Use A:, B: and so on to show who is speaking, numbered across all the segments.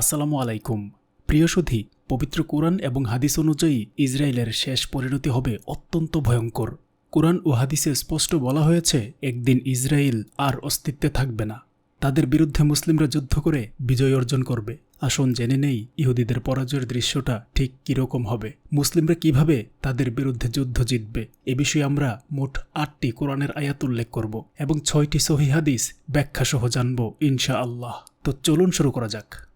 A: আসসালামু আলাইকুম। প্রিয় সুধী, পবিত্র কোরআন এবং হাদিস অনুযায়ী ইসরায়েলের শেষ পরিণতি হবে অত্যন্ত ভয়ঙ্কর। কোরআন ও হাদিসে স্পষ্ট বলা হয়েছে, একদিন ইসরায়েল আর অস্তিত্বে থাকবে না। তাদের বিরুদ্ধে মুসলিমরা যুদ্ধ করে বিজয় অর্জন করবে। আসুন জেনে নেই ইহুদিদের পরাজয়ের দৃশ্যটা ঠিক কীরকম হবে। মুসলিমরা কীভাবে তাদের বিরুদ্ধে যুদ্ধ জিতবে, এ বিষয়ে আমরা মোট আটটি কোরআনের আয়াত উল্লেখ করব এবং ছয়টি সহি হাদিস ব্যাখ্যাসহ জানব ইনশা আল্লাহ তো চলুন শুরু করা যাক।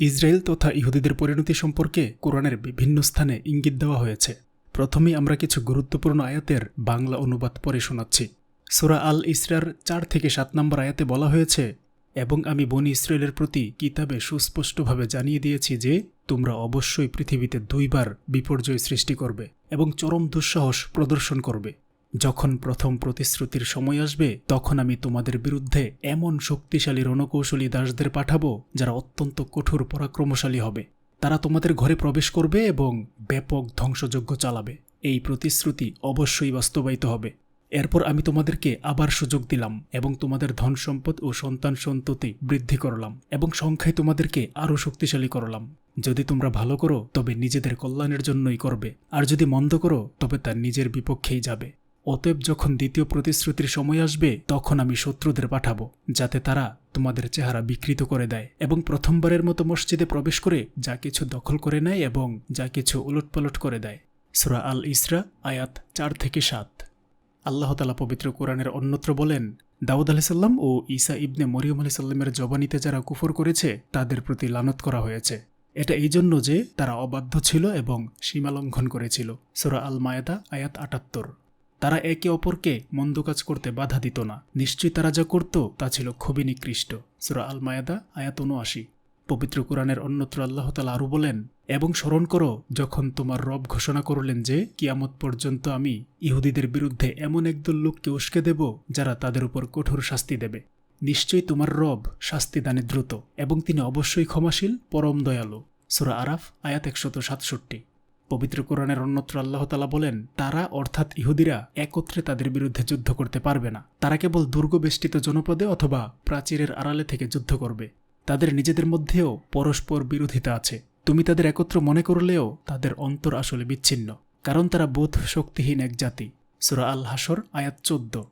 A: ইসরায়েল তথা ইহুদিদের পরিণতি সম্পর্কে কোরআনের বিভিন্ন স্থানে ইঙ্গিত দেওয়া হয়েছে। প্রথমেই আমরা কিছু গুরুত্বপূর্ণ আয়াতের বাংলা অনুবাদ পরে শোনাচ্ছি। সুরা আল ইসরার চার থেকে সাত নম্বর আয়াতে বলা হয়েছে, এবং আমি বনি ইসরায়েলের প্রতি কিতাবে সুস্পষ্টভাবে জানিয়ে দিয়েছি যে, তোমরা অবশ্যই পৃথিবীতে দুইবার বিপর্যয় সৃষ্টি করবে এবং চরম দুঃসাহস প্রদর্শন করবে। যখন প্রথম প্রতিশ্রুতির সময় আসবে, তখন আমি তোমাদের বিরুদ্ধে এমন শক্তিশালী রণকৌশলী দাসদের পাঠাবো, যারা অত্যন্ত কঠোর পরাক্রমশালী হবে। তারা তোমাদের ঘরে প্রবেশ করবে এবং ব্যাপক ধ্বংসযজ্ঞ চালাবে। এই প্রতিশ্রুতি অবশ্যই বাস্তবায়িত হবে। এরপর আমি তোমাদেরকে আবার সুযোগ দিলাম এবং তোমাদের ধন সম্পদ ও সন্তান সন্ততি বৃদ্ধি করলাম এবং সংখ্যায় তোমাদেরকে আরও শক্তিশালী করলাম। যদি তোমরা ভালো করো, তবে নিজেদের কল্যাণের জন্যই করবে, আর যদি মন্দ করো, তবে তা নিজের বিপক্ষেই যাবে। অতএব যখন দ্বিতীয় প্রতিশ্রুতির সময় আসবে, তখন আমি শত্রুদের পাঠাবো, যাতে তারা তোমাদের চেহারা বিকৃত করে দেয় এবং প্রথমবারের মতো মসজিদে প্রবেশ করে যা কিছু দখল করে নেয় এবং যা কিছু উলটপালট করে দেয়। সুরা আল ইসরা, আয়াত চার থেকে সাত। আল্লাহ তালা পবিত্র কোরআনের অন্যত্র বলেন, দাউদ আলাহিসাল্লাম ও ঈসা ইবনে মরিয়ম আলাহিসাল্লামের জবানিতে যারা কুফর করেছে, তাদের প্রতি লানত করা হয়েছে। এটা এই জন্য যে তারা অবাধ্য ছিল এবং সীমালঙ্ঘন করেছিল। সুরা আল মায়াদা আয়াত আটাত্তর। তারা একে অপরকে মন্দ কাজ করতে বাধা দিত না। নিশ্চয়ই তারা যা করত, তা ছিল খুবই নিকৃষ্ট। সুরা আল মায়াদা আয়াত উনআশি। পবিত্র কোরআনের অন্যত্র আল্লাহ তালা আরও বলেন, এবং স্মরণ করো, যখন তোমার রব ঘোষণা করলেন যে, কিয়ামত পর্যন্ত আমি ইহুদিদের বিরুদ্ধে এমন একদল লোককে উস্কে দেব, যারা তাদের উপর কঠোর শাস্তি দেবে। নিশ্চয়ই তোমার রব শাস্তি দানে দ্রুত, এবং তিনি অবশ্যই ক্ষমাশীল, পরম দয়ালু। সুরা আরাফ, আয়াত একশত সাতষট্টি। পবিত্র কোরআনের অন্যত্র আল্লাহ তালা বলেন, তারা, অর্থাৎ ইহুদিরা, একত্রে তাদের বিরুদ্ধে যুদ্ধ করতে পারবে না। তারা কেবল দুর্গবেষ্টিত জনপদে অথবা প্রাচীরের আড়ালে থেকে যুদ্ধ করবে। তাদের নিজেদের মধ্যেও পরস্পর বিরোধিতা আছে। তুমি তাদের একত্র মনে করলেও তাদের অন্তর আসলে বিচ্ছিন্ন, কারণ তারা বোধ শক্তিহীন এক জাতি। সুরা আল হাসর আয়াত চোদ্দ।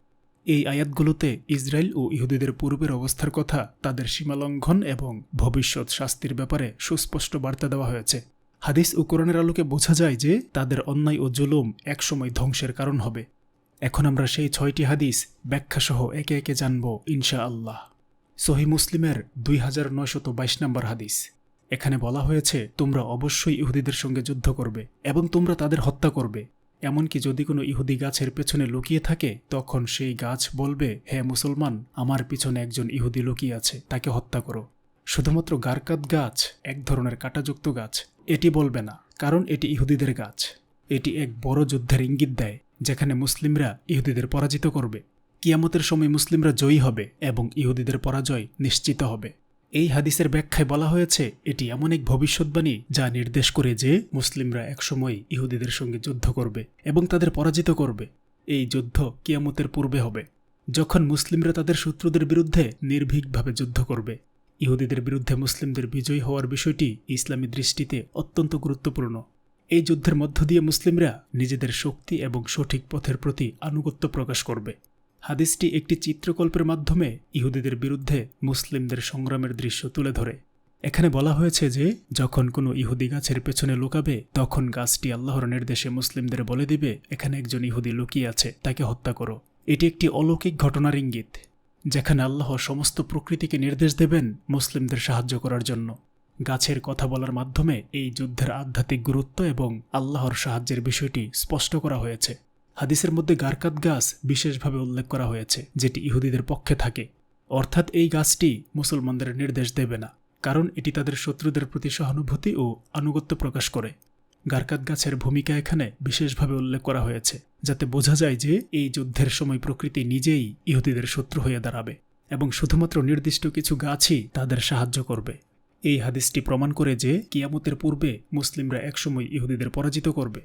A: এই আয়াতগুলোতে ইসরায়েল ও ইহুদিদের পূর্বের অবস্থার কথা, তাদের সীমালঙ্ঘন এবং ভবিষ্যৎ শাস্তির ব্যাপারে সুস্পষ্ট বার্তা দেওয়া হয়েছে। হাদিস ও কোরআনের আলোকে বোঝা যায় যে তাদের অন্যায় ও জুলুম একসময় ধ্বংসের কারণ হবে। এখন আমরা সেই ছয়টি হাদিস ব্যাখ্যাসহ একে একে জানব ইনশা আল্লাহ সহি মুসলিমের দুই হাজার নয়শত বাইশ নম্বর হাদিস। এখানে বলা হয়েছে, তোমরা অবশ্যই ইহুদিদের সঙ্গে যুদ্ধ করবে এবং তোমরা তাদের হত্যা করবে। এমনকি যদি কোনো ইহুদি গাছের পেছনে লুকিয়ে থাকে, তখন সেই গাছ বলবে, হে মুসলমান, আমার পিছনে একজন ইহুদি লুকিয়ে আছে, তাকে হত্যা করো। শুধুমাত্র গারকাত গাছ, এক ধরনের কাটাযুক্ত গাছ এটি বলবে না, কারণ এটি ইহুদিদের গাছ। এটি এক বড় যুদ্ধের ইঙ্গিত দেয়, যেখানে মুসলিমরা ইহুদিদের পরাজিত করবে। কিয়ামতের সময় মুসলিমরা জয়ী হবে এবং ইহুদিদের পরাজয় নিশ্চিত হবে। এই হাদিসের ব্যাখ্যায় বলা হয়েছে, এটি এমন এক ভবিষ্যৎবাণী যা নির্দেশ করে যে মুসলিমরা একসময় ইহুদিদের সঙ্গে যুদ্ধ করবে এবং তাদের পরাজিত করবে। এই যুদ্ধ কিয়ামতের পূর্বে হবে, যখন মুসলিমরা তাদের শত্রুদের বিরুদ্ধে নির্ভীকভাবে যুদ্ধ করবে। ইহুদিদের বিরুদ্ধে মুসলিমদের বিজয়ী হওয়ার বিষয়টি ইসলামী দৃষ্টিতে অত্যন্ত গুরুত্বপূর্ণ। এই যুদ্ধের মধ্য দিয়ে মুসলিমরা নিজেদের শক্তি এবং সঠিক পথের প্রতি আনুগত্য প্রকাশ করবে। হাদিসটি একটি চিত্রকল্পের মাধ্যমে ইহুদিদের বিরুদ্ধে মুসলিমদের সংগ্রামের দৃশ্য তুলে ধরে। এখানে বলা হয়েছে যে, যখন কোনো ইহুদি গাছের পেছনে লুকাবে, তখন গাছটি আল্লাহর নির্দেশে মুসলিমদের বলে দিবে, এখানে একজন ইহুদি লুকিয়ে আছে, তাকে হত্যা করো। এটি একটি অলৌকিক ঘটনার ইঙ্গিত। যেখানে আল্লাহ সমস্ত প্রকৃতিকে নির্দেশ দেবেন মুসলিমদের সাহায্য করার জন্য। গাছের কথা বলার মাধ্যমে এই যুদ্ধের আধ্যাত্মিক গুরুত্ব এবং আল্লাহর সাহায্যের বিষয়টি স্পষ্ট করা হয়েছে। হাদিসের মধ্যে গারকাত গাছ বিশেষভাবে উল্লেখ করা হয়েছে, যেটি ইহুদিদের পক্ষে থাকে। অর্থাৎ এই গাছটি মুসলমানদের নির্দেশ দেবে না, কারণ এটি তাদের শত্রুদের প্রতি সহানুভূতি ও আনুগত্য প্রকাশ করে। গারকাত গাছের ভূমিকা এখানে বিশেষভাবে উল্লেখ করা হয়েছে। যাতে বোঝা যায় যে এই যুদ্ধের সময় প্রকৃতি নিজেই ইহুদিদের শত্রু হয়ে দাঁড়াবে এবং শুধুমাত্র নির্দিষ্ট কিছু গাছই তাদের সাহায্য করবে। এই হাদিসটি প্রমাণ করে যে কিয়ামতের পূর্বে মুসলিমরা একসময় ইহুদিদের পরাজিত করবে।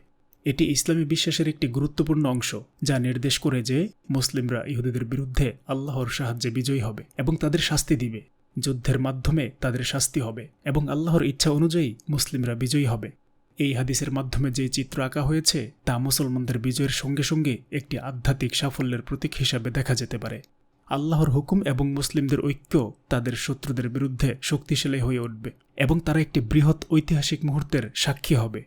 A: এটি ইসলামী বিশ্বাসের একটি গুরুত্বপূর্ণ অংশ, যা নির্দেশ করে যে মুসলিমরা ইহুদিদের বিরুদ্ধে আল্লাহর সাহায্যে বিজয়ী হবে এবং তাদের শাস্তি দিবে। যুদ্ধের মাধ্যমে তাদের শাস্তি হবে এবং আল্লাহর ইচ্ছা অনুযায়ী মুসলিমরা বিজয়ী হবে। এই হাদিসের মাধ্যমে যে চিত্র আঁকা হয়েছে, তা মুসলমানদের বিজয়ের সঙ্গে সঙ্গে একটি আধ্যাত্মিক সাফল্যের প্রতীক হিসাবে দেখা যেতে পারে। আল্লাহর হুকুম এবং মুসলিমদের ঐক্য তাদের শত্রুদের বিরুদ্ধে শক্তিশালী হয়ে উঠবে এবং তারা একটি বৃহৎ ঐতিহাসিক মুহূর্তের সাক্ষী হবে।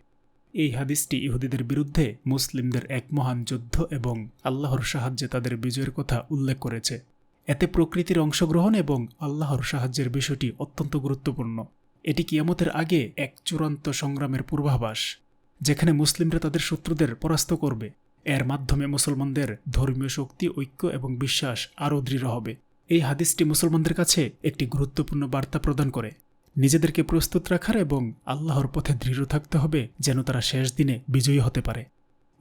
A: এই হাদিসটি ইহুদিদের বিরুদ্ধে মুসলিমদের এক মহান যুদ্ধ এবং আল্লাহর সাহায্যে তাদের বিজয়ের কথা উল্লেখ করেছে। এতে প্রকৃতির অংশগ্রহণ এবং আল্লাহর সাহায্যের বিষয়টি অত্যন্ত গুরুত্বপূর্ণ। এটি কিয়ামতের আগে এক চূড়ান্ত সংগ্রামের পূর্বাভাস, যেখানে মুসলিমরা তাদের শত্রুদের পরাস্ত করবে। এর মাধ্যমে মুসলমানদের ধর্মীয় শক্তি, ঐক্য এবং বিশ্বাস আরও দৃঢ় হবে। এই হাদিসটি মুসলমানদের কাছে একটি গুরুত্বপূর্ণ বার্তা প্রদান করে। নিজেদেরকে প্রস্তুত রাখার এবং আল্লাহর পথে দৃঢ় থাকতে হবে যেন তারা শেষ দিনে বিজয়ী হতে পারে।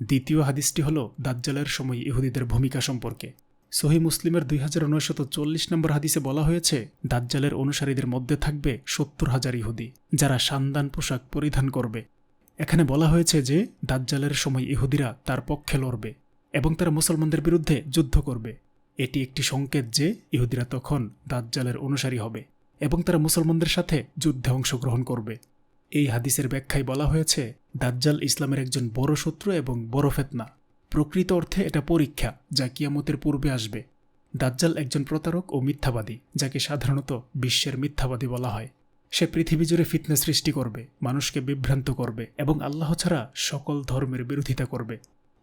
A: দ্বিতীয় হাদিসটি হল দাজ্জালের সময় ইহুদিদের ভূমিকা সম্পর্কে। সহি মুসলিমের দুই হাজার নয়শত চল্লিশ নম্বর হাদিসে বলা হয়েছে, দাজ্জালের অনুসারীদের মধ্যে থাকবে সত্তর হাজার ইহুদি, যারা সান্দান পোশাক পরিধান করবে। এখানে বলা হয়েছে যে, দাজ্জালের সময় ইহুদিরা তার পক্ষে লড়বে এবং তারা মুসলমানদের বিরুদ্ধে যুদ্ধ করবে। এটি একটি সংকেত যে, ইহুদিরা তখন দাজ্জালের অনুসারী হবে এবং তারা মুসলমানদের সাথে যুদ্ধে অংশগ্রহণ করবে। এই হাদিসের ব্যাখ্যায় বলা হয়েছে, দাজ্জাল ইসলামের একজন বড় শত্রু এবং বড় ফেতনা। প্রকৃত অর্থে এটা পরীক্ষা যা কিয়ামতের পূর্বে আসবে। দাজ্জাল একজন প্রতারক ও মিথ্যাবাদী, যাকে সাধারণত বিশ্বের মিথ্যাবাদী বলা হয়। সে পৃথিবী জুড়ে ফিতনা সৃষ্টি করবে, মানুষকে বিভ্রান্ত করবে এবং আল্লাহ ছাড়া সকল ধর্মের বিরোধিতা করবে।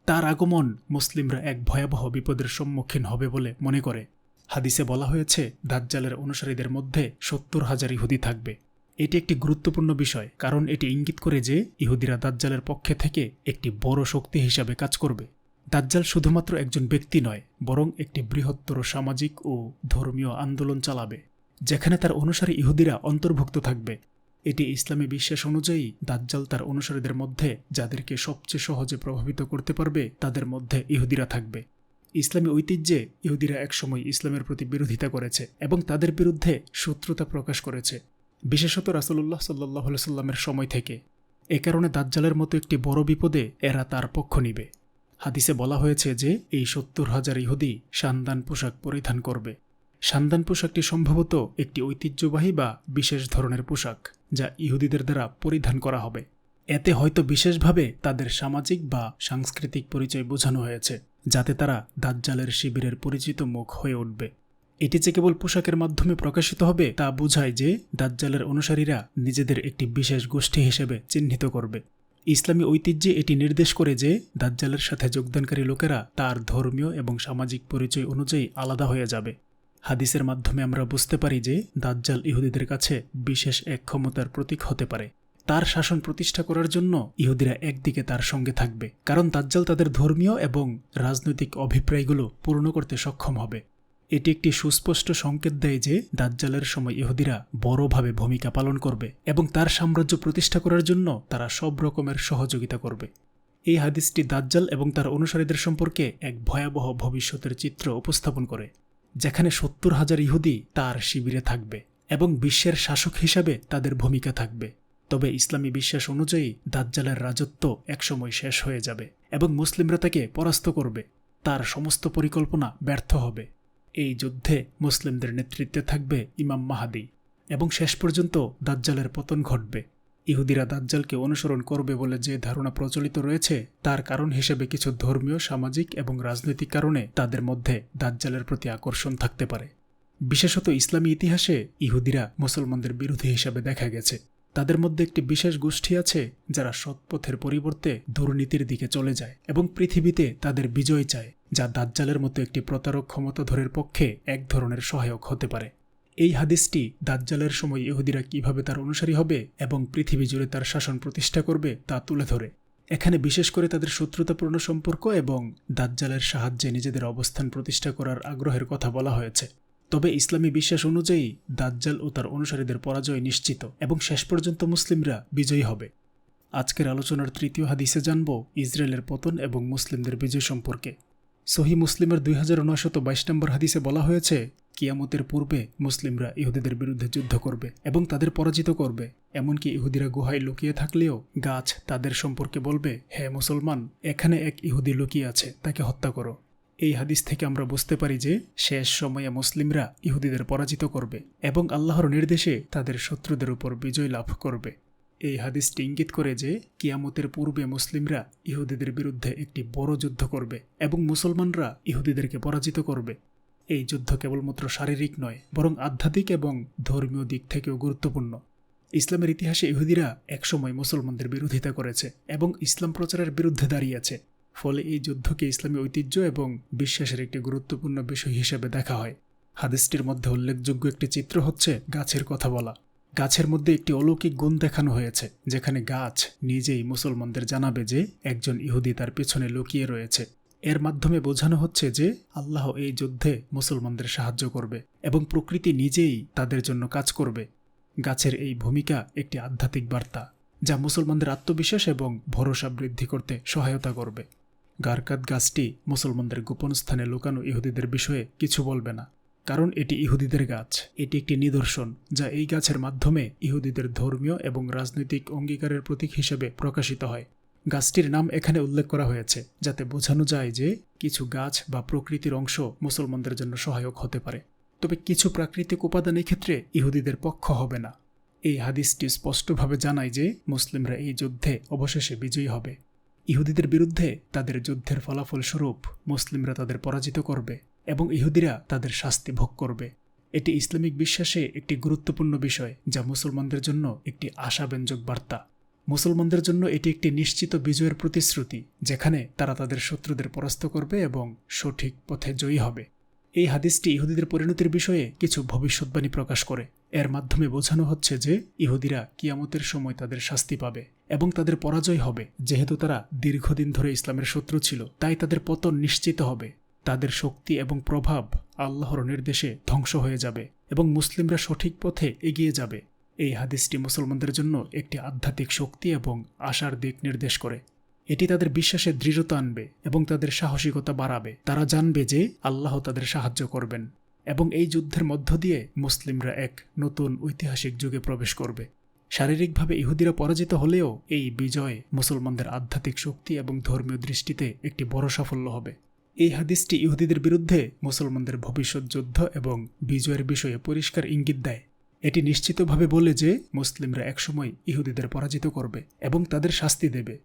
A: তার আগমন মুসলিমরা এক ভয়াবহ বিপদের সম্মুখীন হবে বলে মনে করে। হাদিসে বলা হয়েছে, দাজ্জালের অনুসারীদের মধ্যে সত্তর হাজার ইহুদি থাকবে। এটি একটি গুরুত্বপূর্ণ বিষয়, কারণ এটি ইঙ্গিত করে যে ইহুদিরা দাজ্জালের পক্ষে থেকে একটি বড় শক্তি হিসাবে কাজ করবে। দাজ্জাল শুধুমাত্র একজন ব্যক্তি নয়, বরং একটি বৃহত্তর সামাজিক ও ধর্মীয় আন্দোলন চালাবে, যেখানে তার অনুসারী ইহুদিরা অন্তর্ভুক্ত থাকবে। এটি ইসলামী বিশ্বাস অনুযায়ী দাজ্জাল তার অনুসারীদের মধ্যে যাদেরকে সবচেয়ে সহজে প্রভাবিত করতে পারবে, তাদের মধ্যে ইহুদিরা থাকবে। ইসলামী ঐতিহ্যে ইহুদিরা একসময় ইসলামের প্রতি বিরোধিতা করেছে এবং তাদের বিরুদ্ধে শত্রুতা প্রকাশ করেছে, বিশেষত রাসুল্লাহ সাল্লাহ সাল্লামের সময় থেকে। এ কারণে দাজ্জালের মতো একটি বড় বিপদে এরা তার পক্ষ নিবে। হাদিসে বলা হয়েছে যে, এই সত্তর হাজার ইহুদি সান্দান পোশাক পরিধান করবে। সান্দান পোশাকটি সম্ভবত একটি ঐতিহ্যবাহী বা বিশেষ ধরনের পোশাক, যা ইহুদিদের দ্বারা পরিধান করা হবে। এতে হয়তো বিশেষভাবে তাদের সামাজিক বা সাংস্কৃতিক পরিচয় বোঝানো হয়েছে, যাতে তারা দাজ্জালের শিবিরের পরিচিত মুখ হয়ে উঠবে। এটি যে কেবল পোশাকের মাধ্যমে প্রকাশিত হবে, তা বোঝায় যে, দাজ্জালের অনুসারীরা নিজেদের একটি বিশেষ গোষ্ঠী হিসেবে চিহ্নিত করবে। ইসলামী ঐতিহ্যে এটি নির্দেশ করে যে, দাজ্জালের সাথে যোগদানকারী লোকেরা তার ধর্মীয় এবং সামাজিক পরিচয় অনুযায়ী আলাদা হয়ে যাবে। হাদিসের মাধ্যমে আমরা বুঝতে পারি যে, দাজ্জাল ইহুদিদের কাছে বিশেষ এক ক্ষমতার প্রতীক হতে পারে। তার শাসন প্রতিষ্ঠা করার জন্য ইহুদিরা একদিকে তার সঙ্গে থাকবে। কারণ দাজ্জাল তাদের ধর্মীয় এবং রাজনৈতিক অভিপ্রায়গুলো পূর্ণ করতে সক্ষম হবে। এটি একটি সুস্পষ্ট সংকেত দেয় যে দাজ্জালের সময় ইহুদিরা বড়ভাবে ভূমিকা পালন করবে এবং তার সাম্রাজ্য প্রতিষ্ঠা করার জন্য তারা সব রকমের সহযোগিতা করবে। এই হাদিসটি দাজ্জাল এবং তার অনুসারীদের সম্পর্কে এক ভয়াবহ ভবিষ্যতের চিত্র উপস্থাপন করে, যেখানে সত্তর হাজার ইহুদি তার শিবিরে থাকবে এবং বিশ্বের শাসক হিসাবে তাদের ভূমিকা থাকবে। তবে ইসলামী বিশ্বাস অনুযায়ী দাজ্জালের রাজত্ব একসময় শেষ হয়ে যাবে এবং মুসলিমরা তাকে পরাস্ত করবে। তার সমস্ত পরিকল্পনা ব্যর্থ হবে। এই যুদ্ধে মুসলিমদের নেতৃত্বে থাকবে ইমাম মাহাদি এবং শেষ পর্যন্ত দাজ্জালের পতন ঘটবে। ইহুদিরা দাজ্জালকে অনুসরণ করবে বলে যে ধারণা প্রচলিত রয়েছে, তার কারণ হিসেবে কিছু ধর্মীয়, সামাজিক এবং রাজনৈতিক কারণে তাদের মধ্যে দাজ্জালের প্রতি আকর্ষণ থাকতে পারে। বিশেষত ইসলামী ইতিহাসে ইহুদিরা মুসলমানদের বিরোধী হিসাবে দেখা গেছে। তাদের মধ্যে একটি বিশেষ গোষ্ঠী আছে, যারা সৎপথের পরিবর্তে দুর্নীতির দিকে চলে যায় এবং পৃথিবীতে তাদের বিজয় চায়। যা দাজ্জালের মতো একটি প্রতারক ক্ষমতাধরের পক্ষে এক ধরনের সহায়ক হতে পারে। এই হাদিসটি দাজ্জালের সময় ইহুদিরা কীভাবে তার অনুসারী হবে এবং পৃথিবী জুড়ে তার শাসন প্রতিষ্ঠা করবে তা তুলে ধরে। এখানে বিশেষ করে তাদের শত্রুতাপূর্ণ সম্পর্ক এবং দাজ্জালের সাহায্যে নিজেদের অবস্থান প্রতিষ্ঠা করার আগ্রহের কথা বলা হয়েছে। তবে ইসলামী বিশ্বাস অনুযায়ী দাজ্জাল ও তার অনুসারীদের পরাজয় নিশ্চিত এবং শেষ পর্যন্ত মুসলিমরা বিজয়ী হবে। আজকের আলোচনার তৃতীয় হাদিসে জানব ইসরায়েলের পতন এবং মুসলিমদের বিজয় সম্পর্কে। সহি মুসলিমের দুই হাজার নয়শত বাইশ নম্বর হাদিসে বলা হয়েছে, কিয়ামতের পূর্বে মুসলিমরা ইহুদিদের বিরুদ্ধে যুদ্ধ করবে এবং তাদের পরাজিত করবে। এমনকি ইহুদিরা গুহায় লুকিয়ে থাকলেও গাছ তাদের সম্পর্কে বলবে, হে মুসলমান, এখানে এক ইহুদি লুকিয়ে আছে, তাকে হত্যা করো। এই হাদিস থেকে আমরা বুঝতে পারি যে, শেষ সময়ে মুসলিমরা ইহুদিদের পরাজিত করবে এবং আল্লাহর নির্দেশে তাদের শত্রুদের উপর বিজয় লাভ করবে। এই হাদিসটি ইঙ্গিত করে যে কিয়ামতের পূর্বে মুসলিমরা ইহুদিদের বিরুদ্ধে একটি বড় যুদ্ধ করবে এবং মুসলমানরা ইহুদিদেরকে পরাজিত করবে। এই যুদ্ধ কেবলমাত্র শারীরিক নয়, বরং আধ্যাত্মিক এবং ধর্মীয় দিক থেকেও গুরুত্বপূর্ণ। ইসলামের ইতিহাসে ইহুদিরা একসময় মুসলমানদের বিরোধিতা করেছে এবং ইসলাম প্রচারের বিরুদ্ধে দাঁড়িয়েছে ফলে এই যুদ্ধকে ইসলামী ঐতিহ্য এবং বিশ্বাসের একটি গুরুত্বপূর্ণ বিষয় হিসেবে দেখা হয়। হাদিসটির মধ্যে উল্লেখযোগ্য একটি চিত্র হচ্ছে গাছের কথা বলা। গাছের মধ্যে একটি অলৌকিক গুণ দেখানো হয়েছে, যেখানে গাছ নিজেই মুসলমানদের জানাবে যে একজন ইহুদি তার পেছনে লুকিয়ে রয়েছে। এর মাধ্যমে বোঝানো হচ্ছে যে আল্লাহ এই যুদ্ধে মুসলমানদের সাহায্য করবে এবং প্রকৃতি নিজেই তাদের জন্য কাজ করবে। গাছের এই ভূমিকা একটি আধ্যাত্মিক বার্তা, যা মুসলমানদের আত্মবিশ্বাস এবং ভরসা বৃদ্ধি করতে সহায়তা করবে। গারকাত গাছটি মুসলমানদের গোপন স্থানে লুকানো ইহুদিদের বিষয়ে কিছু বলবে না। কারণ এটি ইহুদিদের গাছ। এটি একটি নিদর্শন, যা এই গাছের মাধ্যমে ইহুদিদের ধর্মীয় এবং রাজনৈতিক অঙ্গীকারের প্রতীক হিসেবে প্রকাশিত হয়। গাছটির নাম এখানে উল্লেখ করা হয়েছে, যাতে বোঝানো যায় যে কিছু গাছ বা প্রকৃতির অংশ মুসলমানদের জন্য সহায়ক হতে পারে। তবে কিছু প্রাকৃতিক উপাদান ক্ষেত্রে ইহুদিদের পক্ষ হবে না। এই হাদিসটি স্পষ্টভাবে জানায় যে মুসলিমরা এই যুদ্ধে অবশেষে বিজয়ী হবে। ইহুদিদের বিরুদ্ধে তাদের যুদ্ধের ফলাফল স্বরূপ মুসলিমরা তাদের পরাজিত করবে। এবং ইহুদিরা তাদের শাস্তি ভোগ করবে। এটি ইসলামিক বিশ্বাসে একটি গুরুত্বপূর্ণ বিষয়, যা মুসলমানদের জন্য একটি আশাব্যঞ্জক বার্তা। মুসলমানদের জন্য এটি একটি নিশ্চিত বিজয়ের প্রতিশ্রুতি, যেখানে তারা তাদের শত্রুদের পরাস্ত করবে এবং সঠিক পথে জয়ী হবে। এই হাদিসটি ইহুদিদের পরিণতির বিষয়ে কিছু ভবিষ্যৎবাণী প্রকাশ করে। এর মাধ্যমে বোঝানো হচ্ছে যে ইহুদিরা কিয়ামতের সময় তাদের শাস্তি পাবে এবং তাদের পরাজয় হবে। যেহেতু তারা দীর্ঘদিন ধরে ইসলামের শত্রু ছিল, তাই তাদের পতন নিশ্চিত হবে। তাদের শক্তি এবং প্রভাব আল্লাহর নির্দেশে ধ্বংস হয়ে যাবে এবং মুসলিমরা সঠিক পথে এগিয়ে যাবে। এই হাদিসটি মুসলমানদের জন্য একটি আধ্যাত্মিক শক্তি এবং আশার দিক নির্দেশ করে। এটি তাদের বিশ্বাসে দৃঢ়তা আনবে এবং তাদের সাহসিকতা বাড়াবে। তারা জানবে যে আল্লাহ তাদের সাহায্য করবেন এবং এই যুদ্ধের মধ্য দিয়ে মুসলিমরা এক নতুন ঐতিহাসিক যুগে প্রবেশ করবে। শারীরিকভাবে ইহুদিরা পরাজিত হলেও এই বিজয় মুসলমানদের আধ্যাত্মিক শক্তি এবং ধর্মীয় দৃষ্টিতে একটি বড় সাফল্য হবে। এই হাদিসটি ইহুদিদের বিরুদ্ধে মুসলমানদের ভবিষ্যৎ যুদ্ধ এবং বিজয়ের বিষয়ে পরিষ্কার ইঙ্গিত দেয়। এটি নিশ্চিতভাবে বলে যে মুসলিমরা একসময় ইহুদিদের পরাজিত করবে এবং তাদের শাস্তি দেবে।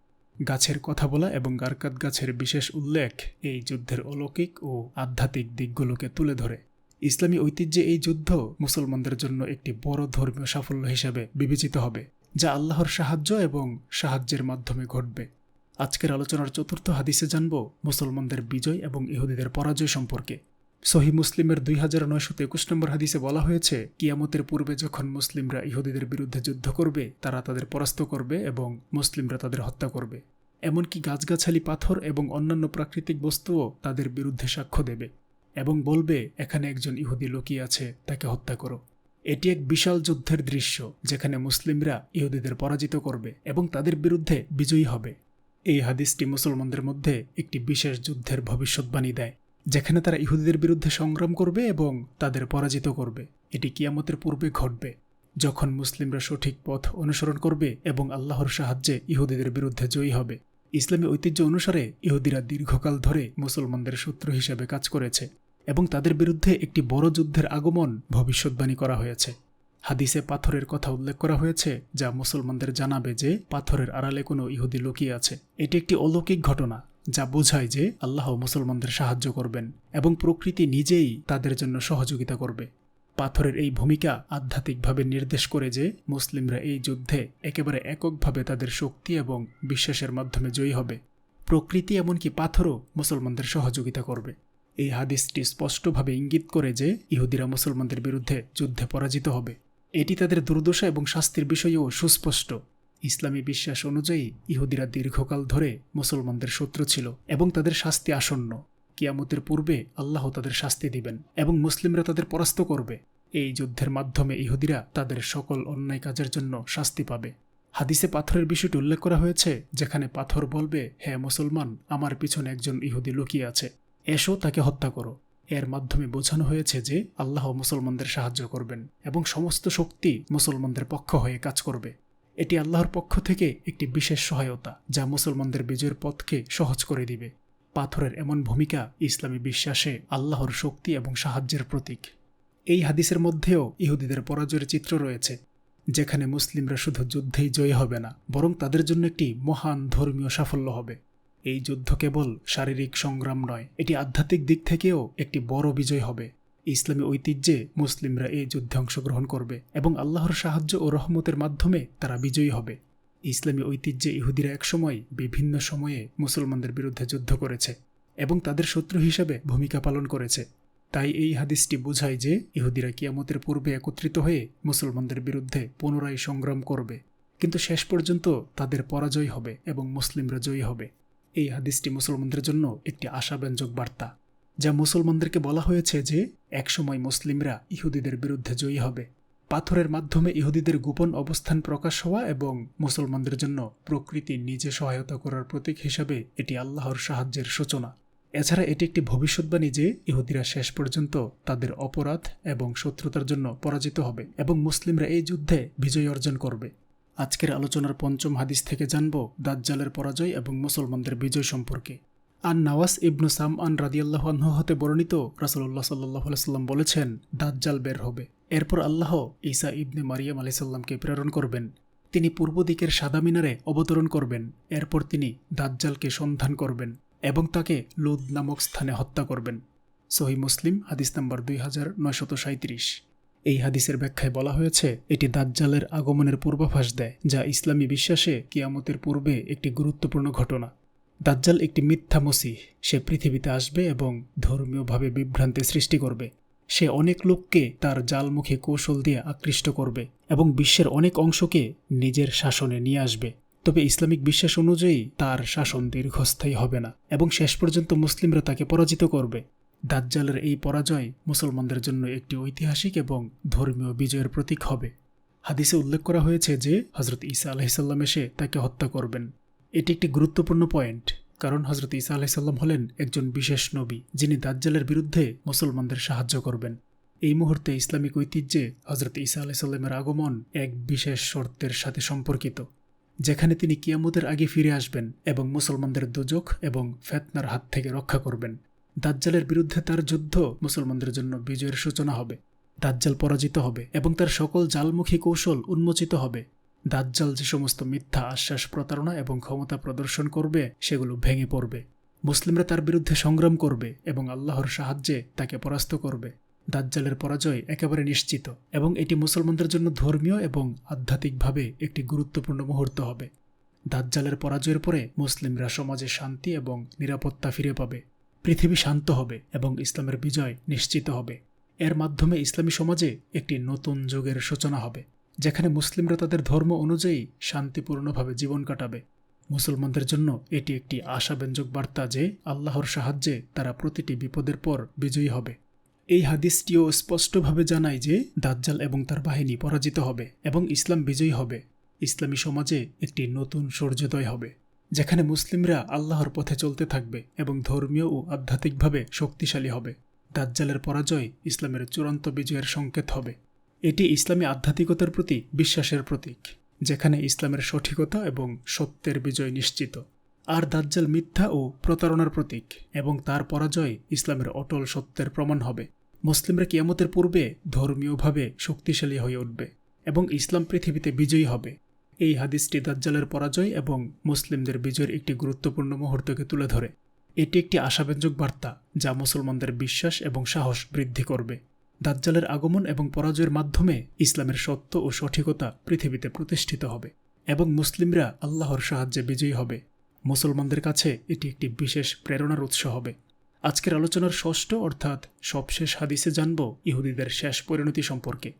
A: গাছের কথা বলা এবং গারকাত গাছের বিশেষ উল্লেখ এই যুদ্ধের অলৌকিক ও আধ্যাত্মিক দিকগুলোকে তুলে ধরে। ইসলামী ঐতিহ্যে এই যুদ্ধ মুসলমানদের জন্য একটি বড় ধর্মীয় সাফল্য হিসেবে বিবেচিত হবে, যা আল্লাহর সাহায্য এবং সাহায্যের মাধ্যমে ঘটবে। আজকের আলোচনার চতুর্থ হাদিসে জানব মুসলমানদের বিজয় এবং ইহুদিদের পরাজয় সম্পর্কে। সহি মুসলিমের দুই হাজার নয়শো একুশ নম্বর হাদিসে বলা হয়েছে, কিয়ামতের পূর্বে যখন মুসলিমরা ইহুদিদের বিরুদ্ধে যুদ্ধ করবে, তারা তাদের পরাস্ত করবে এবং মুসলিমরা তাদের হত্যা করবে। এমনকি গাছগাছালি, পাথর এবং অন্যান্য প্রাকৃতিক বস্তুও তাদের বিরুদ্ধে সাক্ষ্য দেবে এবং বলবে, এখানে একজন ইহুদি লুকিয়ে আছে, তাকে হত্যা করো। এটি এক বিশাল যুদ্ধের দৃশ্য, যেখানে মুসলিমরা ইহুদিদের পরাজিত করবে এবং তাদের বিরুদ্ধে বিজয়ী হবে। এই হাদিসটি মুসলমানদের মধ্যে একটি বিশেষ যুদ্ধের ভবিষ্যৎবাণী দেয়, যেখানে তারা ইহুদিদের বিরুদ্ধে সংগ্রাম করবে এবং তাদের পরাজিত করবে। এটি কিয়ামতের পূর্বে ঘটবে, যখন মুসলিমরা সঠিক পথ অনুসরণ করবে এবং আল্লাহর সাহায্যে ইহুদিদের বিরুদ্ধে জয়ী হবে। ইসলামী ঐতিহ্য অনুসারে ইহুদিরা দীর্ঘকাল ধরে মুসলমানদের শত্রু হিসেবে কাজ করেছে এবং তাদের বিরুদ্ধে একটি বড় যুদ্ধের আগমন ভবিষ্যৎবাণী করা হয়েছে। হাদিসে পাথরের কথা উল্লেখ করা হয়েছে, যা মুসলমানদের জানাবে যে পাথরের আড়ালে কোনো ইহুদি লুকিয়ে আছে। এটি একটি অলৌকিক ঘটনা, যা বোঝায় যে আল্লাহ মুসলমানদের সাহায্য করবেন এবং প্রকৃতি নিজেই তাদের জন্য সহযোগিতা করবে। পাথরের এই ভূমিকা আধ্যাত্মিকভাবে নির্দেশ করে যে মুসলিমরা এই যুদ্ধে একেবারে এককভাবে তাদের শক্তি এবং বিশ্বাসের মাধ্যমে জয়ী হবে। প্রকৃতি এমনকি পাথরও মুসলমানদের সহযোগিতা করবে। এই হাদিসটি স্পষ্টভাবে ইঙ্গিত করে যে ইহুদিরা মুসলমানদের বিরুদ্ধে যুদ্ধে পরাজিত হবে। এটি তাদের দুর্দশা এবং শাস্তির বিষয়েও সুস্পষ্ট। ইসলামী বিশ্বাস অনুযায়ী, ইহুদিরা দীর্ঘকাল ধরে মুসলমানদের শত্রু ছিল এবং তাদের শাস্তি আসন্ন। কিয়ামতের পূর্বে আল্লাহ তাদের শাস্তি দিবেন এবং মুসলিমরা তাদের পরাস্ত করবে। এই যুদ্ধের মাধ্যমে ইহুদিরা তাদের সকল অন্যায় কাজের জন্য শাস্তি পাবে। হাদিসে পাথরের বিষয়টি উল্লেখ করা হয়েছে, যেখানে পাথর বলবে হ্যাঁ মুসলমান, আমার পিছনে একজন ইহুদি লুকিয়ে আছে। এসো তাকে হত্যা করো। এর মাধ্যমে বোঝানো হয়েছে যে আল্লাহ মুসলমানদের সাহায্য করবেন এবং সমস্ত শক্তি মুসলমানদের পক্ষ হয়ে কাজ করবে। এটি আল্লাহর পক্ষ থেকে একটি বিশেষ সহায়তা যা মুসলমানদের বিজয়ের পথকে সহজ করে দিবে। পাথরের এমন ভূমিকা ইসলামী বিশ্বাসে আল্লাহর শক্তি এবং সাহায্যের প্রতীক। এই হাদিসের মধ্যেও ইহুদিদের পরাজয়ের চিত্র রয়েছে, যেখানে মুসলিমরা শুধু যুদ্ধেই জয়ী হবে না, বরং তাদের জন্য একটি মহান ধর্মীয় সাফল্য হবে। এই যুদ্ধ কেবল শারীরিক সংগ্রাম নয়, এটি আধ্যাত্মিক দিক থেকেও একটি বড় বিজয় হবে। ইসলামী ঐতিহ্যে মুসলিমরা এই যুদ্ধে অংশগ্রহণ করবে এবং আল্লাহর সাহায্য ও রহমতের মাধ্যমে তারা বিজয়ী হবে। ইসলামী ঐতিহ্যে ইহুদিরা একসময় বিভিন্ন সময়ে মুসলমানদের বিরুদ্ধে যুদ্ধ করেছে এবং তাদের শত্রু হিসেবে ভূমিকা পালন করেছে। তাই এই হাদিসটি বোঝায় যে ইহুদিরা কিয়ামতের পূর্বে একত্রিত হয়ে মুসলমানদের বিরুদ্ধে পুনরায় সংগ্রাম করবে। কিন্তু শেষ পর্যন্ত তাদের পরাজয় হবে এবং মুসলিমরা জয়ী হবে। এই হাদিসটি মুসলমানদের জন্য একটি আশাব্যঞ্জক বার্তা, যা মুসলমানদেরকে বলা হয়েছে যে, একসময় মুসলিমরা ইহুদিদের বিরুদ্ধে জয়ী হবে। পাথরের মাধ্যমে ইহুদিদের গোপন অবস্থান প্রকাশ হওয়া এবং মুসলমানদের জন্য প্রকৃতি নিজে সহায়তা করার প্রতীক হিসাবে এটি আল্লাহর সাহায্যের সূচনা। এছাড়া এটি একটি ভবিষ্যৎবাণী যে, ইহুদিরা শেষ পর্যন্ত তাদের অপরাধ এবং শত্রুতার জন্য পরাজিত হবে এবং মুসলিমরা এই যুদ্ধে বিজয় অর্জন করবে। আজকের আলোচনার পঞ্চম হাদিস থেকে জানব দাজ্জালের পরাজয় এবং মুসলমানদের বিজয় সম্পর্কে। আন নওয়াজ ইবনু সাম আন রাদিয়াল্লাহ আনহু হতে বর্ণিত রাসুল্লাহ সাল্লাহ সাল্লাম বলেছেন, দাজ্জাল বের হবে। এরপর আল্লাহ ঈসা ইবনে মারিয়াম আলাইসাল্লামকে প্রেরণ করবেন। তিনি পূর্ব দিকের সাদা মিনারে অবতরণ করবেন। এরপর তিনি দাজ্জালকে সন্ধান করবেন এবং তাকে লুদ নামক স্থানে হত্যা করবেন। সহি মুসলিম, হাদিস নম্বর দুই হাজার নয়শত সাঁত্রিশ এই হাদিসের ব্যাখ্যায় বলা হয়েছে, এটি দাজ্জালের আগমনের পূর্বাভাস দেয়, যা ইসলামী বিশ্বাসে কিয়ামতের পূর্বে একটি গুরুত্বপূর্ণ ঘটনা। দাজ্জাল একটি মিথ্যা মসিহ। সে পৃথিবীতে আসবে এবং ধর্মীয়ভাবে বিভ্রান্তি সৃষ্টি করবে। সে অনেক লোককে তার জালমুখী কৌশল দিয়ে আকৃষ্ট করবে এবং বিশ্বের অনেক অংশকে নিজের শাসনে নিয়ে আসবে। তবে ইসলামিক বিশ্বাস অনুযায়ী তার শাসন দীর্ঘস্থায়ী হবে না এবং শেষ পর্যন্ত মুসলিমরা তাকে পরাজিত করবে। দাজ্জালের এই পরাজয় মুসলমানদের জন্য একটি ঐতিহাসিক এবং ধর্মীয় বিজয়ের প্রতীক হবে। হাদিসে উল্লেখ করা হয়েছে যে হজরত ঈসা আলাহিসাল্লাম এসে তাকে হত্যা করবেন। এটি একটি গুরুত্বপূর্ণ পয়েন্ট, কারণ হজরত ঈসা আলাহিসাল্লাম হলেন একজন বিশেষ নবী, যিনি দাজ্জালের বিরুদ্ধে মুসলমানদের সাহায্য করবেন। এই মুহূর্তে ইসলামিক ঐতিহ্যে হজরত ঈসা আলাহিসাল্লামের আগমন এক বিশেষ শর্তের সাথে সম্পর্কিত, যেখানে তিনি কিয়ামতের আগে ফিরে আসবেন এবং মুসলমানদের দুজক এবং ফেতনার হাত থেকে রক্ষা করবেন। দাজ্জালের বিরুদ্ধে তার যুদ্ধ মুসলমানদের জন্য বিজয়ের সূচনা হবে। দাজ্জাল পরাজিত হবে এবং তার সকল জালমুখী কৌশল উন্মোচিত হবে। দাজ্জাল যে সমস্ত মিথ্যা আশ্বাস, প্রতারণা এবং ক্ষমতা প্রদর্শন করবে, সেগুলো ভেঙে পড়বে। মুসলিমরা তার বিরুদ্ধে সংগ্রাম করবে এবং আল্লাহর সাহায্যে তাকে পরাস্ত করবে। দাজ্জালের পরাজয় একেবারে নিশ্চিত এবং এটি মুসলমানদের জন্য ধর্মীয় এবং আধ্যাত্মিকভাবে একটি গুরুত্বপূর্ণ মুহূর্ত হবে। দাজ্জালের পরাজয়ের পরে মুসলিমরা সমাজে শান্তি এবং নিরাপত্তা ফিরে পাবে। পৃথিবী শান্ত হবে এবং ইসলামের বিজয় নিশ্চিত হবে। এর মাধ্যমে ইসলামী সমাজে একটি নতুন যুগের সূচনা হবে, যেখানে মুসলিমরা তাদের ধর্ম অনুযায়ী শান্তিপূর্ণভাবে জীবন কাটাবে। মুসলমানদের জন্য এটি একটি আশাব্যঞ্জক বার্তা যে আল্লাহর সাহায্যে তারা প্রতিটি বিপদের পর বিজয়ী হবে। এই হাদিসটিও স্পষ্টভাবে জানায় যে দাজ্জাল এবং তার বাহিনী পরাজিত হবে এবং ইসলাম বিজয়ী হবে। ইসলামী সমাজে একটি নতুন সূর্যোদয় হবে। যেখানে মুসলিমরা আল্লাহর পথে চলতে থাকবে এবং ধর্মীয় ও আধ্যাত্মিকভাবে শক্তিশালী হবে। দাজ্জালের পরাজয় ইসলামের চূড়ান্ত বিজয়ের সংকেত হবে। এটি ইসলামী আধ্যাত্মিকতার প্রতি বিশ্বাসের প্রতীক, যেখানে ইসলামের সঠিকতা এবং সত্যের বিজয় নিশ্চিত। আর দাজ্জাল মিথ্যা ও প্রতারণার প্রতীক এবং তার পরাজয় ইসলামের অটল সত্যের প্রমাণ হবে। মুসলিমরা কিয়ামতের পূর্বে ধর্মীয়ভাবে শক্তিশালী হয়ে উঠবে এবং ইসলাম পৃথিবীতে বিজয়ী হবে। এই হাদিসটি দাজ্জালের পরাজয় এবং মুসলিমদের বিজয়ের একটি গুরুত্বপূর্ণ মুহূর্তকে তুলে ধরে। এটি একটি আশাব্যঞ্জক বার্তা যা মুসলমানদের বিশ্বাস এবং সাহস বৃদ্ধি করবে। দাজ্জালের আগমন এবং পরাজয়ের মাধ্যমে ইসলামের সত্য ও সঠিকতা পৃথিবীতে প্রতিষ্ঠিত হবে এবং মুসলিমরা আল্লাহর সাহায্যে বিজয়ী হবে। মুসলমানদের কাছে এটি একটি বিশেষ প্রেরণার উৎস হবে। আজকের আলোচনার ষষ্ঠ অর্থাৎ সবশেষ হাদিসে জানব ইহুদিদের শেষ পরিণতি সম্পর্কে।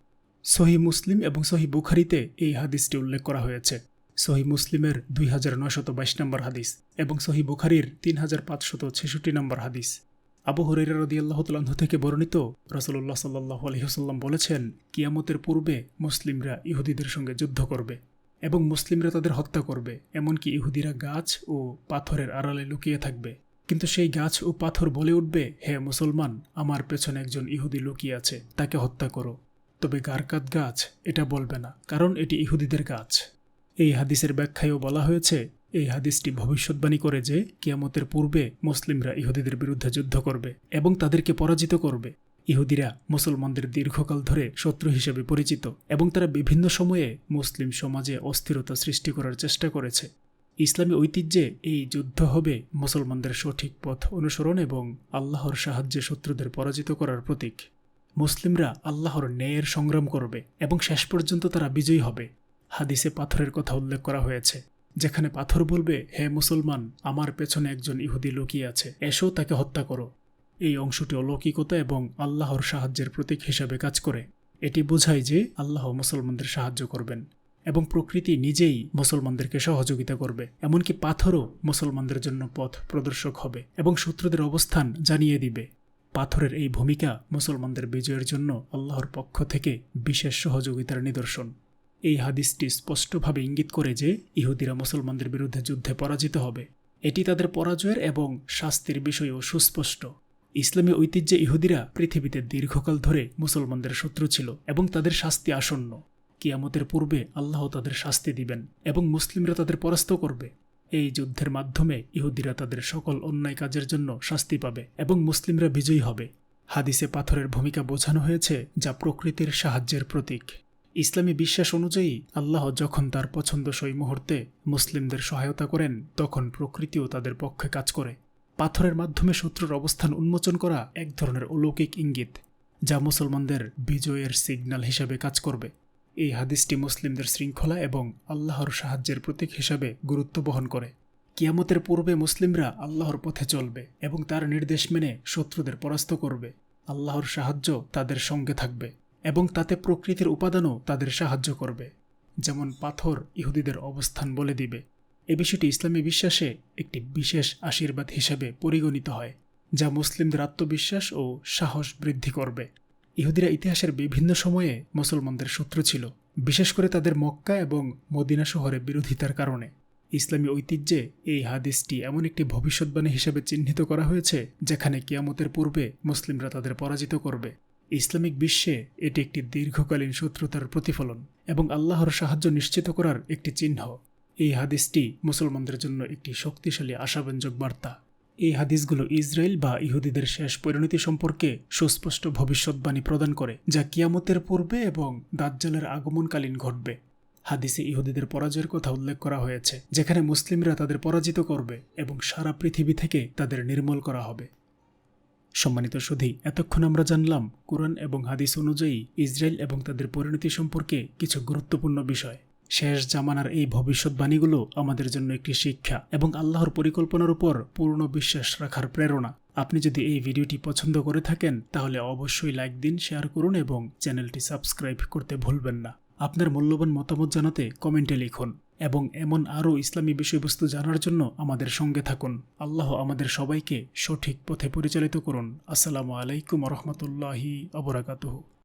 A: সহি মুসলিম এবং সহি বুখারিতে এই হাদিসটি উল্লেখ করা হয়েছে। সহি মুসলিমের দুই হাজার নয়শত বাইশ নম্বর হাদিস এবং সহি বুখারির তিন হাজার পাঁচশত ছেষট্টি নম্বর হাদিস। আবু হরেরা রদি আল্লাহতালাহ থেকে বর্ণিত রসল্লাহ সাল্লাহ আলহিহসাল্লাম বলেছেন, কিয়ামতের পূর্বে মুসলিমরা ইহুদিদের সঙ্গে যুদ্ধ করবে এবং মুসলিমরা তাদের হত্যা করবে, এমনকি ইহুদিরা গাছ ও পাথরের আড়ালে লুকিয়ে থাকবে। কিন্তু সেই গাছ ও পাথর বলে উঠবে, হে মুসলমান, আমার পেছনে একজন ইহুদি লুকিয়ে আছে, তাকে হত্যা করো। তবে গারকাত গাছ, এটা বলবে না, কারণ এটি ইহুদিদের গাছ এই হাদিসের ব্যাখ্যায়ও বলা হয়েছে, এই হাদিসটি ভবিষ্যৎবাণী করে যে, কিয়ামতের পূর্বে মুসলিমরা ইহুদিদের বিরুদ্ধে যুদ্ধ করবে এবং তাদেরকে পরাজিত করবে। ইহুদিরা মুসলমানদের দীর্ঘকাল ধরে শত্রু হিসেবে পরিচিত এবং তারা বিভিন্ন সময়ে মুসলিম সমাজে অস্থিরতা সৃষ্টি করার চেষ্টা করেছে। ইসলামী ঐতিহ্যে এই যুদ্ধ হবে মুসলমানদের সঠিক পথ অনুসরণ এবং আল্লাহর সাহায্যে শত্রুদের পরাজিত করার প্রতীক। মুসলিমরা আল্লাহর ন্যায়ের সংগ্রাম করবে এবং শেষ পর্যন্ত তারা বিজয়ী হবে। হাদিসে পাথরের কথা উল্লেখ করা হয়েছে, যেখানে পাথর বলবে, হে মুসলমান, আমার পেছনে একজন ইহুদি লুকিয়ে আছে, এসো তাকে হত্যা করো। এই অংশটি অলৌকিকতা এবং আল্লাহর সাহায্যের প্রতীক হিসাবে কাজ করে। এটি বোঝায় যে আল্লাহ মুসলমানদের সাহায্য করবেন এবং প্রকৃতি নিজেই মুসলমানদেরকে সহযোগিতা করবে, এমনকি পাথরও মুসলমানদের জন্য পথ প্রদর্শক হবে এবং শত্রুদের অবস্থান জানিয়ে দিবে। পাথরের এই ভূমিকা মুসলমানদের বিজয়ের জন্য আল্লাহর পক্ষ থেকে বিশেষ সহযোগিতার নিদর্শন। এই হাদিসটি স্পষ্টভাবে ইঙ্গিত করে যে ইহুদিরা মুসলমানদের বিরুদ্ধে যুদ্ধে পরাজিত হবে। এটি তাদের পরাজয়ের এবং শাস্তির বিষয়েও সুস্পষ্ট। ইসলামী ঐতিহ্যে ইহুদিরা পৃথিবীতে দীর্ঘকাল ধরে মুসলমানদের শত্রু ছিল এবং তাদের শাস্তি আসন্ন। কিয়ামতের পূর্বে আল্লাহ তাদের শাস্তি দিবেন এবং মুসলিমরা তাদের পরাস্ত করবে। এই যুদ্ধের মাধ্যমে ইহুদিরা তাদের সকল অন্যায় কাজের জন্য শাস্তি পাবে এবং মুসলিমরা বিজয়ী হবে। হাদিসে পাথরের ভূমিকা বোঝানো হয়েছে যা প্রকৃতির সাহায্যের প্রতীক। ইসলামী বিশ্বাস অনুযায়ী, আল্লাহ যখন তার পছন্দসই মুহূর্তে মুসলিমদের সহায়তা করেন, তখন প্রকৃতিও তাদের পক্ষে কাজ করে। পাথরের মাধ্যমে শত্রুর অবস্থান উন্মোচন করা এক ধরনের অলৌকিক ইঙ্গিত, যা মুসলমানদের বিজয়ের সিগন্যাল হিসাবে কাজ করবে। এই হাদিসটি মুসলিমদের শৃঙ্খলা এবং আল্লাহর সাহায্যের প্রতীক হিসাবে গুরুত্ব বহন করে। কিয়ামতের পূর্বে মুসলিমরা আল্লাহর পথে চলবে এবং তার নির্দেশ মেনে শত্রুদের পরাস্ত করবে। আল্লাহর সাহায্য তাদের সঙ্গে থাকবে এবং তাতে প্রকৃতির উপাদানও তাদের সাহায্য করবে। যেমন পাথর ইহুদিদের অবস্থান বলে দিবে। এ বিষয়টি ইসলামী বিশ্বাসে একটি বিশেষ আশীর্বাদ হিসাবে পরিগণিত হয়, যা মুসলিমদের আত্মবিশ্বাস ও সাহস বৃদ্ধি করবে। ইহুদিরা ইতিহাসের বিভিন্ন সময়ে মুসলমানদের শত্রু ছিল, বিশেষ করে তাদের মক্কা এবং মদিনা শহরে বিরোধিতার কারণে। ইসলামী ঐতিহ্যে এই হাদিসটি এমন একটি ভবিষ্যৎবাণী হিসেবে চিহ্নিত করা হয়েছে, যেখানে কিয়ামতের পূর্বে মুসলিমরা তাদের পরাজিত করবে। ইসলামিক বিশ্বে এটি একটি দীর্ঘকালীন শত্রুতার প্রতিফলন এবং আল্লাহর সাহায্য নিশ্চিত করার একটি চিহ্ন। এই হাদিসটি মুসলমানদের জন্য একটি শক্তিশালী আশাব্যঞ্জক বার্তা। এই হাদিসগুলো ইসরায়েল বা ইহুদিদের শেষ পরিণতি সম্পর্কে সুস্পষ্ট ভবিষ্যৎবাণী প্রদান করে, যা কিয়ামতের পূর্বে এবং দাজ্জালের আগমনকালীন ঘটবে। হাদিসে ইহুদিদের পরাজয়ের কথা উল্লেখ করা হয়েছে, যেখানে মুসলিমরা তাদের পরাজিত করবে এবং সারা পৃথিবী থেকে তাদের নির্মূল করা হবে। সম্মানিত সুধী, এতক্ষণ আমরা জানলাম কোরআন এবং হাদিস অনুযায়ী ইসরায়েল এবং তাদের পরিণতি সম্পর্কে কিছু গুরুত্বপূর্ণ বিষয়। শেষ জামানার এই ভবিষ্যৎবাণীগুলো আমাদের জন্য একটি শিক্ষা এবং আল্লাহর পরিকল্পনার উপর পূর্ণ বিশ্বাস রাখার প্রেরণা। আপনি যদি এই ভিডিওটি পছন্দ করে থাকেন, তাহলে অবশ্যই লাইক দিন, শেয়ার করুন এবং চ্যানেলটি সাবস্ক্রাইব করতে ভুলবেন না। আপনার মূল্যবান মতামত জানাতে কমেন্টে লিখুন এবং এমন আরও ইসলামী বিষয়বস্তু জানার জন্য আমাদের সঙ্গে থাকুন। আল্লাহ আমাদের সবাইকে সঠিক পথে পরিচালিত করুন। আসসালামু আলাইকুম রহমতুল্লাহি অবরাকাতুহ